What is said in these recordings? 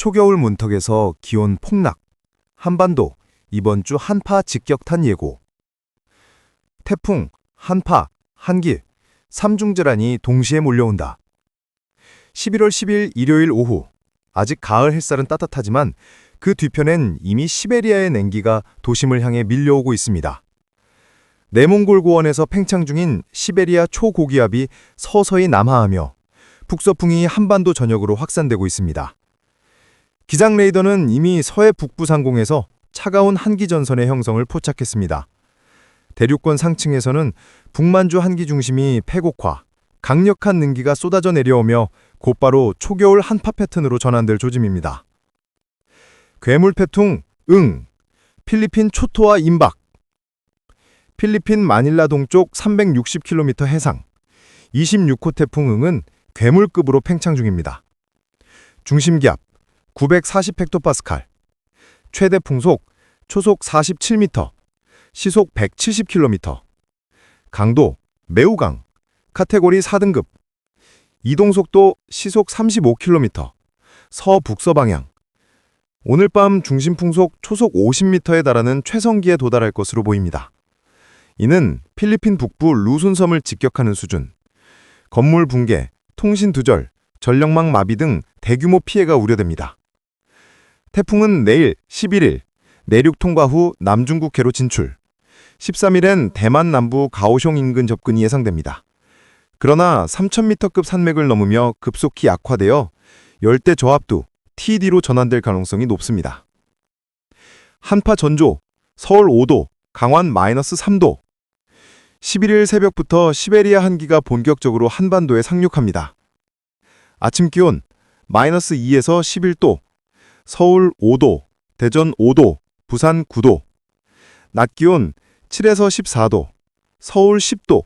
초겨울 문턱에서 기온 폭락. 한반도 이번 주 한파 직격탄 예고. 태풍, 한파, 한길, 삼중질환이 동시에 몰려온다. 11월 10일 일요일 오후. 아직 가을 햇살은 따뜻하지만 그 뒤편엔 이미 시베리아의 냉기가 도심을 향해 밀려오고 있습니다. 내몽골 고원에서 팽창 중인 시베리아 초고기압이 서서히 남하하며 북서풍이 한반도 전역으로 확산되고 있습니다. 기상 레이더는 이미 서해 북부 상공에서 차가운 한기 전선의 형성을 포착했습니다. 대륙권 상층에서는 북만주 한기 중심이 패곡화, 강력한 능기가 쏟아져 내려오며 곧바로 초겨울 한파 패턴으로 전환될 조짐입니다. 괴물 태풍 응, 필리핀 초토화 임박. 필리핀 마닐라 동쪽 360km 해상 26호 태풍 응은 괴물급으로 팽창 중입니다. 중심기압 940헥토파스칼, 최대 풍속 초속 47m, 시속 170km, 강도 매우 강, 카테고리 4등급, 이동속도 시속 35km, 서북서 방향. 오늘 밤 중심 풍속 초속 50m에 달하는 최성기에 도달할 것으로 보입니다. 이는 필리핀 북부 루순섬을 직격하는 수준. 건물 붕괴, 통신 두절, 전력망 마비 등 대규모 피해가 우려됩니다. 태풍은 내일 11일 내륙 통과 후 남중국해로 진출. 13일엔 대만 남부 가오숑 인근 접근이 예상됩니다. 그러나 3,000m급 산맥을 넘으며 급속히 약화되어 열대 저압도 TD로 전환될 가능성이 높습니다. 한파 전조, 서울 5도, 강원 마이너스 3도. 11일 새벽부터 시베리아 한기가 본격적으로 한반도에 상륙합니다. 아침 기온 마이너스 2에서 11도, 서울 5도, 대전 5도, 부산 9도. 낮 기온 7에서 14도, 서울 10도.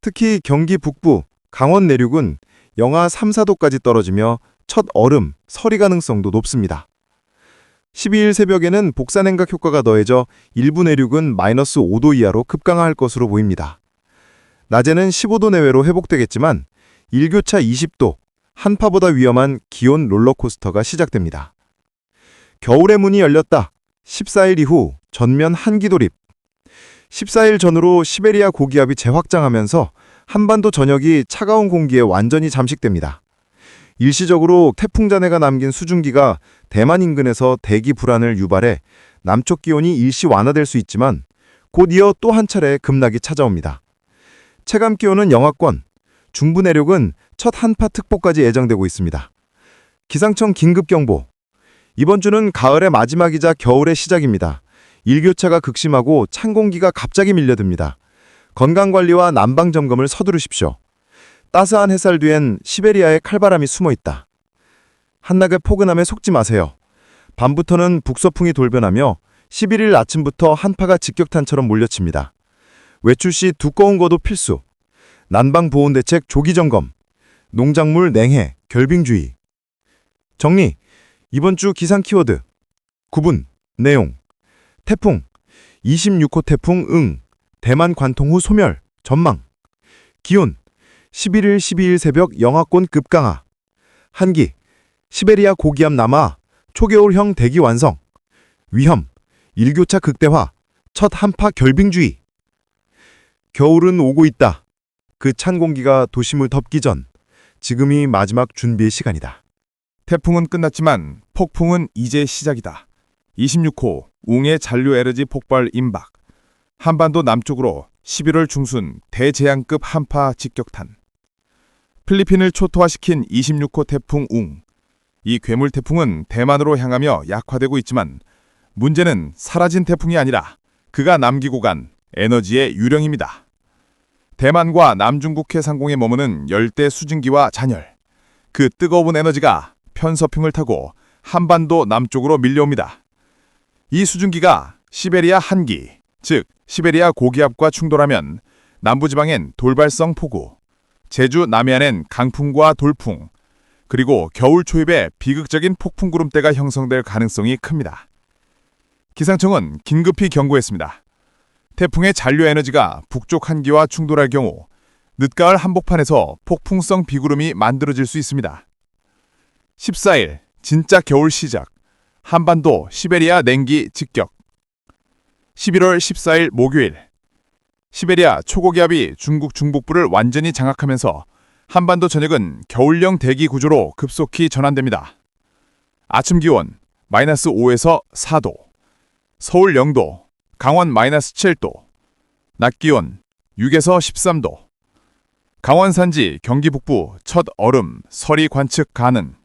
특히 경기 북부, 강원 내륙은 영하 3, 4도까지 떨어지며 첫 얼음, 서리 가능성도 높습니다. 12일 새벽에는 복사냉각 효과가 더해져 일부 내륙은 마이너스 5도 이하로 급강하할 것으로 보입니다. 낮에는 15도 내외로 회복되겠지만 일교차 20도, 한파보다 위험한 기온 롤러코스터가 시작됩니다. 겨울의 문이 열렸다. 14일 이후 전면 한기 돌입. 14일 전후로 시베리아 고기압이 재확장하면서 한반도 전역이 차가운 공기에 완전히 잠식됩니다. 일시적으로 태풍 잔해가 남긴 수증기가 대만 인근에서 대기 불안을 유발해 남쪽 기온이 일시 완화될 수 있지만 곧 이어 또 한 차례 급락이 찾아옵니다. 체감 기온은 영하권, 중부 내륙은 첫 한파 특보까지 예정되고 있습니다. 기상청 긴급경보. 이번 주는 가을의 마지막이자 겨울의 시작입니다. 일교차가 극심하고 찬 공기가 갑자기 밀려듭니다. 건강관리와 난방점검을 서두르십시오. 따스한 햇살 뒤엔 시베리아의 칼바람이 숨어 있다. 한낮의 포근함에 속지 마세요. 밤부터는 북서풍이 돌변하며 11일 아침부터 한파가 직격탄처럼 몰려칩니다. 외출 시 두꺼운 거도 필수. 난방 보온 대책 조기 점검. 농작물 냉해, 결빙주의. 정리. 이번 주 기상 키워드. 구분, 내용. 태풍. 26호 태풍 응. 대만 관통 후 소멸, 전망. 기온. 11일 12일 새벽 영하권 급강하. 한기. 시베리아 고기압 남하. 초겨울형 대기 완성. 위험. 일교차 극대화. 첫 한파 결빙주의. 겨울은 오고 있다. 그 찬 공기가 도심을 덮기 전 지금이 마지막 준비의 시간이다. 태풍은 끝났지만 폭풍은 이제 시작이다. 26호 웅의 잔류 에너지 폭발 임박. 한반도 남쪽으로 11월 중순 대재앙급 한파 직격탄. 필리핀을 초토화시킨 26호 태풍 웅. 이 괴물 태풍은 대만으로 향하며 약화되고 있지만 문제는 사라진 태풍이 아니라 그가 남기고 간 에너지의 유령입니다. 대만과 남중국 해 상공에 머무는 열대 수증기와 잔열. 그 뜨거운 에너지가 편서풍을 타고 한반도 남쪽으로 밀려옵니다. 이 수증기가 시베리아 한기, 즉 시베리아 고기압과 충돌하면 남부지방엔 돌발성 폭우, 제주 남해안엔 강풍과 돌풍, 그리고 겨울 초입에 비극적인 폭풍 구름대가 형성될 가능성이 큽니다. 기상청은 긴급히 경고했습니다. 태풍의 잔류 에너지가 북쪽 한기와 충돌할 경우 늦가을 한복판에서 폭풍성 비구름이 만들어질 수 있습니다. 14일 진짜 겨울 시작. 한반도 시베리아 냉기 직격. 11월 14일 목요일. 시베리아 초고기압이 중국 중북부를 완전히 장악하면서 한반도 전역은 겨울령 대기 구조로 급속히 전환됩니다. 아침 기온 마이너스 5에서 4도, 서울 0도, 강원 마이너스 7도, 낮 기온 6에서 13도, 강원 산지 경기 북부 첫 얼음 서리 관측 가능.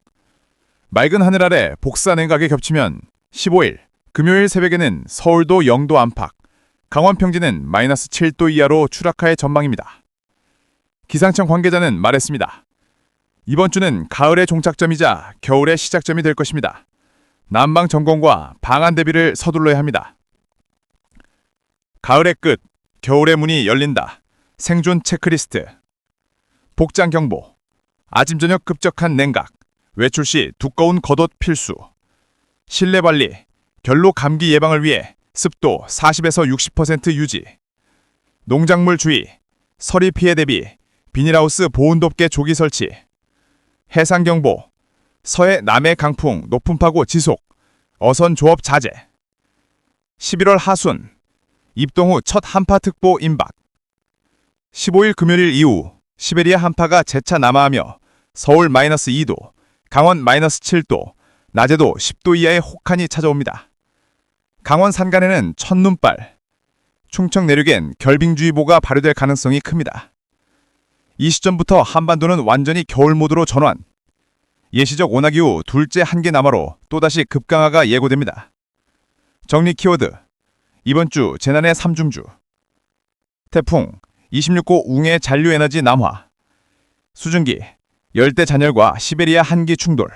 맑은 하늘 아래 복사 냉각에 겹치면 15일 금요일 새벽에는 서울도 0도 안팎, 강원 평지는 마이너스 7도 이하로 추락할 전망입니다. 기상청 관계자는 말했습니다. 이번 주는 가을의 종착점이자 겨울의 시작점이 될 것입니다. 난방 점검과 방한 대비를 서둘러야 합니다. 가을의 끝, 겨울의 문이 열린다. 생존 체크리스트. 복장 경보. 아침 저녁 급격한 냉각. 외출 시 두꺼운 겉옷 필수. 실내 관리. 결로 감기 예방을 위해 습도 40에서 60% 유지. 농작물 주의. 서리 피해 대비. 비닐하우스 보온 덮개 조기 설치. 해상 경보. 서해 남해 강풍 높은 파고 지속. 어선 조업 자제. 11월 하순. 입동 후 첫 한파 특보 임박. 15일 금요일 이후 시베리아 한파가 재차 남하하며 서울 마이너스 2도, 강원 마이너스 7도, 낮에도 10도 이하의 혹한이 찾아옵니다. 강원 산간에는 첫눈발, 충청 내륙엔 결빙주의보가 발효될 가능성이 큽니다. 이 시점부터 한반도는 완전히 겨울 모드로 전환. 예시적 온화 기후 둘째 한계 남하로 또다시 급강하가 예고됩니다. 정리 키워드 이번 주 재난의 삼중주 태풍 26호 웅의 잔류에너지 남화 수증기 열대 잔열과 시베리아 한기 충돌.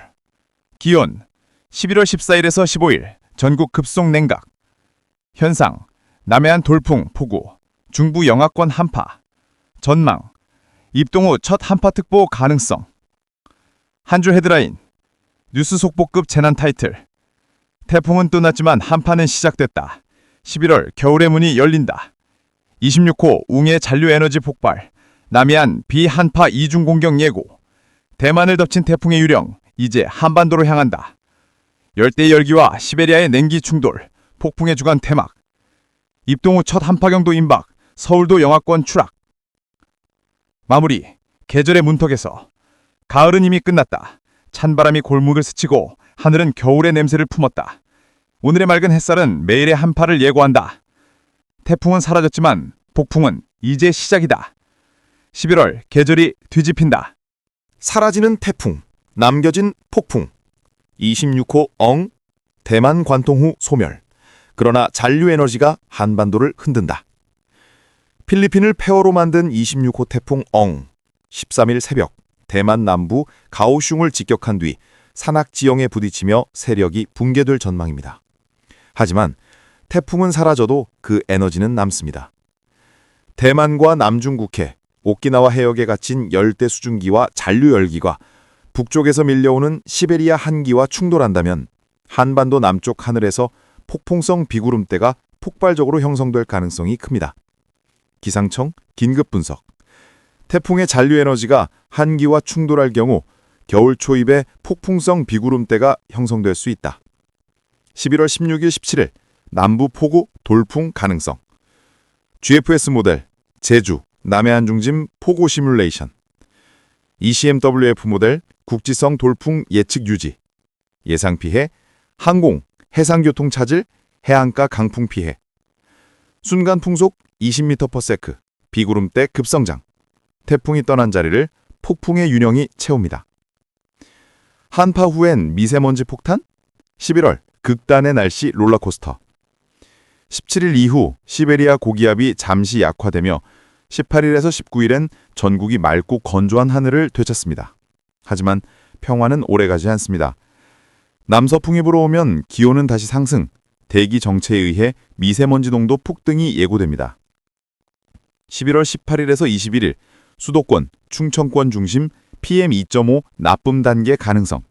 기온 11월 14일에서 15일 전국 급속 냉각. 현상 남해안 돌풍 폭우 중부 영하권 한파. 전망 입동 후 첫 한파특보 가능성. 한주 헤드라인 뉴스 속보급 재난 타이틀. 태풍은 떠났지만 한파는 시작됐다. 11월 겨울의 문이 열린다. 26호 웅의 잔류 에너지 폭발, 남해안 비한파 이중 공격 예고, 대만을 덮친 태풍의 유령, 이제 한반도로 향한다. 열대 열기와 시베리아의 냉기 충돌, 폭풍의 주간 태막, 입동 후 첫 한파경도 임박, 서울도 영하권 추락. 마무리, 계절의 문턱에서 가을은 이미 끝났다. 찬바람이 골목을 스치고 하늘은 겨울의 냄새를 품었다. 오늘의 맑은 햇살은 매일의 한파를 예고한다. 태풍은 사라졌지만 폭풍은 이제 시작이다. 11월 계절이 뒤집힌다. 사라지는 태풍, 남겨진 폭풍. 26호 엉, 대만 관통 후 소멸. 그러나 잔류 에너지가 한반도를 흔든다. 필리핀을 폐허로 만든 26호 태풍 엉. 13일 새벽 대만 남부 가오슝을 직격한 뒤 산악 지형에 부딪히며 세력이 붕괴될 전망입니다. 하지만 태풍은 사라져도 그 에너지는 남습니다. 대만과 남중국해, 오키나와 해역에 갇힌 열대 수증기와 잔류 열기가 북쪽에서 밀려오는 시베리아 한기와 충돌한다면 한반도 남쪽 하늘에서 폭풍성 비구름대가 폭발적으로 형성될 가능성이 큽니다. 기상청 긴급 분석. 태풍의 잔류 에너지가 한기와 충돌할 경우 겨울 초입에 폭풍성 비구름대가 형성될 수 있다. 11월 16일 17일 남부 폭우 돌풍 가능성 GFS 모델 제주 남해안 중심 폭우 시뮬레이션 ECMWF 모델 국지성 돌풍 예측 유지 예상 피해 항공 해상교통 차질 해안가 강풍 피해 순간 풍속 20m/s 비구름대 급성장 태풍이 떠난 자리를 폭풍의 윤영이 채웁니다. 한파 후엔 미세먼지 폭탄? 11월 극단의 날씨 롤러코스터. 17일 이후 시베리아 고기압이 잠시 약화되며 18일에서 19일엔 전국이 맑고 건조한 하늘을 되찾습니다. 하지만 평화는 오래가지 않습니다. 남서풍이 불어오면 기온은 다시 상승, 대기 정체에 의해 미세먼지 농도 폭등이 예고됩니다. 11월 18일에서 21일 수도권, 충청권 중심 PM2.5 나쁨 단계 가능성,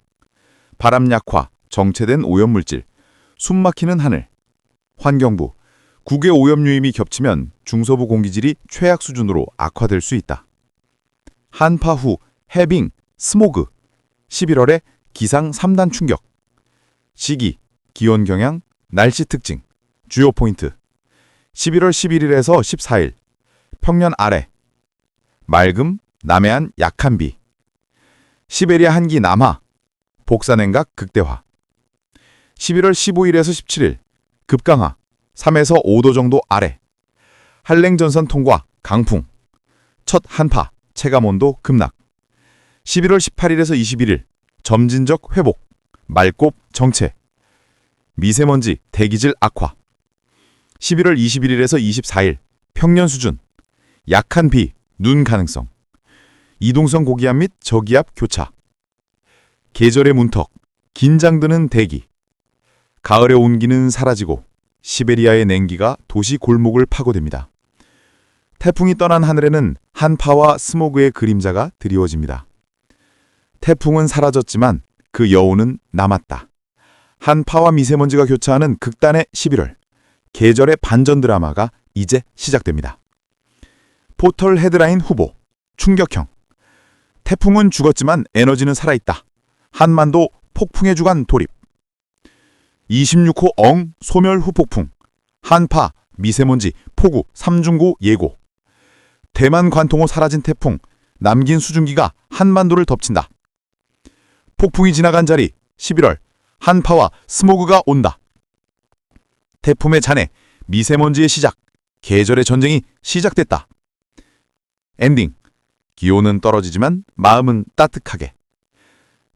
바람 약화, 정체된 오염물질, 숨막히는 하늘, 환경부, 국외 오염 유임이 겹치면 중서부 공기질이 최악 수준으로 악화될 수 있다. 한파 후 해빙, 스모그, 11월에 기상 3단 충격. 시기, 기온 경향, 날씨 특징, 주요 포인트. 11월 11일에서 14일, 평년 아래. 맑음, 남해안 약한 비. 시베리아 한기 남하, 복사 냉각 극대화. 11월 15일에서 17일, 급강하, 3에서 5도 정도 아래. 한랭전선 통과, 강풍. 첫 한파, 체감온도 급락. 11월 18일에서 21일, 점진적 회복, 말곱 정체. 미세먼지, 대기질 악화. 11월 21일에서 24일, 평년 수준. 약한 비, 눈 가능성. 이동성 고기압 및 저기압 교차. 계절의 문턱, 긴장드는 대기. 가을의 온기는 사라지고 시베리아의 냉기가 도시 골목을 파고듭니다. 태풍이 떠난 하늘에는 한파와 스모그의 그림자가 드리워집니다. 태풍은 사라졌지만 그 여운은 남았다. 한파와 미세먼지가 교차하는 극단의 11월. 계절의 반전 드라마가 이제 시작됩니다. 포털 헤드라인 후보. 충격형. 태풍은 죽었지만 에너지는 살아있다. 한반도 폭풍의 주간 돌입. 26호 엉 소멸 후폭풍. 한파, 미세먼지, 폭우, 삼중고 예고. 대만 관통 후 사라진 태풍. 남긴 수증기가 한반도를 덮친다. 폭풍이 지나간 자리 11월 한파와 스모그가 온다. 태풍의 잔해 미세먼지의 시작 계절의 전쟁이 시작됐다. 엔딩 기온은 떨어지지만 마음은 따뜻하게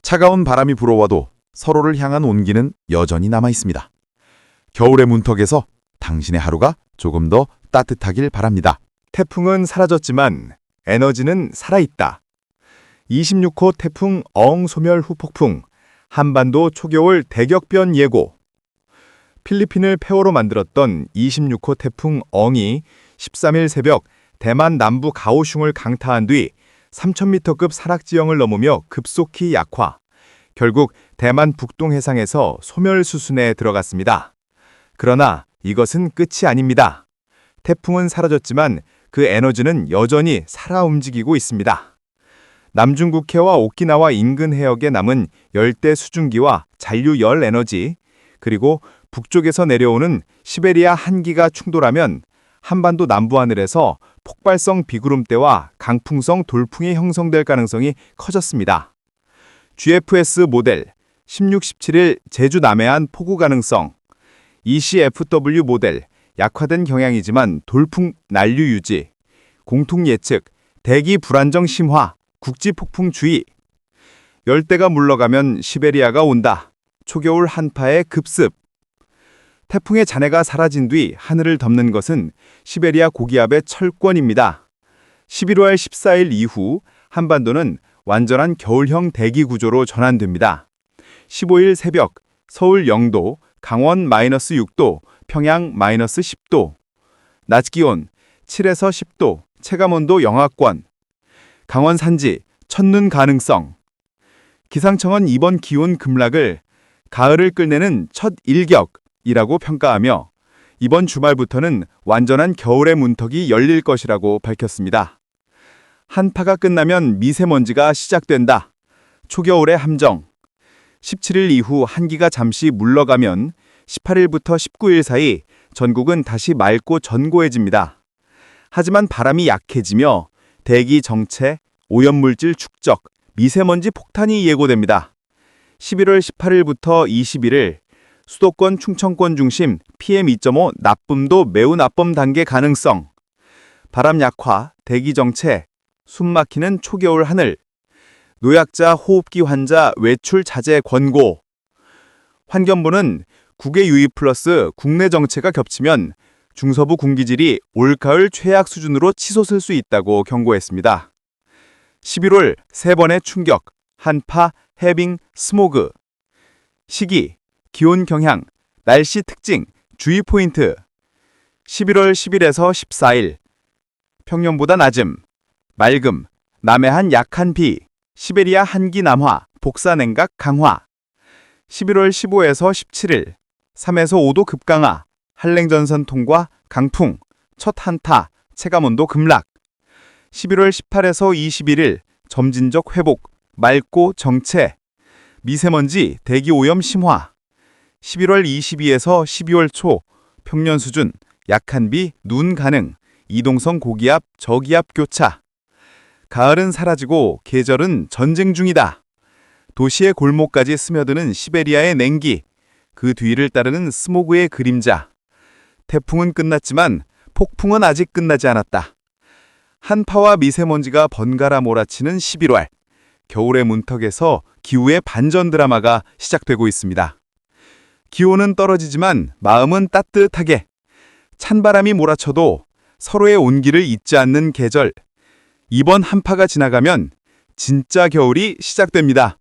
차가운 바람이 불어와도 서로를 향한 온기는 여전히 남아 있습니다. 겨울의 문턱에서 당신의 하루가 조금 더 따뜻하길 바랍니다. 태풍은 사라졌지만 에너지는 살아있다. 26호 태풍 어흥소멸 후폭풍, 한반도 초겨울 대격변 예고. 필리핀을 폐허로 만들었던 26호 태풍 어흥이 13일 새벽 대만 남부 가오슝을 강타한 뒤 3,000m급 산악지형을 넘으며 급속히 약화. 결국 대만 북동 해상에서 소멸 수순에 들어갔습니다. 그러나 이것은 끝이 아닙니다. 태풍은 사라졌지만 그 에너지는 여전히 살아 움직이고 있습니다. 남중국해와 오키나와 인근 해역에 남은 열대 수증기와 잔류 열 에너지, 그리고 북쪽에서 내려오는 시베리아 한기가 충돌하면 한반도 남부 하늘에서 폭발성 비구름대와 강풍성 돌풍이 형성될 가능성이 커졌습니다. GFS 모델 16, 17일 제주 남해안 폭우 가능성 ECFW 모델 약화된 경향이지만 돌풍 난류 유지 공통 예측 대기 불안정 심화 국지 폭풍 주의 열대가 물러가면 시베리아가 온다. 초겨울 한파의 급습 태풍의 잔해가 사라진 뒤 하늘을 덮는 것은 시베리아 고기압의 철권입니다. 11월 14일 이후 한반도는 완전한 겨울형 대기 구조로 전환됩니다. 15일 새벽 서울 0도, 강원 마이너스 6도, 평양 마이너스 10도, 낮 기온 7에서 10도, 체감온도 영하권, 강원 산지 첫눈 가능성. 기상청은 이번 기온 급락을 가을을 끝내는 첫 일격이라고 평가하며 이번 주말부터는 완전한 겨울의 문턱이 열릴 것이라고 밝혔습니다. 한파가 끝나면 미세먼지가 시작된다. 초겨울의 함정. 17일 이후 한기가 잠시 물러가면 18일부터 19일 사이 전국은 다시 맑고 전고해집니다. 하지만 바람이 약해지며 대기 정체, 오염물질 축적, 미세먼지 폭탄이 예고됩니다. 11월 18일부터 21일 수도권 충청권 중심 PM2.5 나쁨도 매우 나쁨 단계 가능성, 바람 약화, 대기 정체, 숨 막히는 초겨울 하늘, 노약자 호흡기 환자 외출 자제 권고. 환경부는 국외 유입 플러스 국내 정체가 겹치면 중서부 군기질이 올가을 최악 수준으로 치솟을 수 있다고 경고했습니다. 11월 세 번의 충격, 한파, 해빙, 스모그. 시기, 기온 경향, 날씨 특징, 주의 포인트. 11월 10일에서 14일. 평년보다 낮음, 맑음, 남해안 약한 비, 시베리아 한기 남화, 복사 냉각 강화. 11월 15에서 17일. 3에서 5도 급강하, 한랭전선 통과, 강풍, 첫 한타, 체감온도 급락. 11월 18에서 21일 점진적 회복, 맑고 정체. 미세먼지, 대기 오염 심화. 11월 22에서 12월 초 평년 수준, 약한 비, 눈 가능, 이동성 고기압, 저기압 교차. 가을은 사라지고 계절은 전쟁 중이다. 도시의 골목까지 스며드는 시베리아의 냉기, 그 뒤를 따르는 스모그의 그림자. 태풍은 끝났지만 폭풍은 아직 끝나지 않았다. 한파와 미세먼지가 번갈아 몰아치는 11월. 겨울의 문턱에서 기후의 반전 드라마가 시작되고 있습니다. 기온은 떨어지지만 마음은 따뜻하게. 찬바람이 몰아쳐도 서로의 온기를 잊지 않는 계절. 이번 한파가 지나가면 진짜 겨울이 시작됩니다.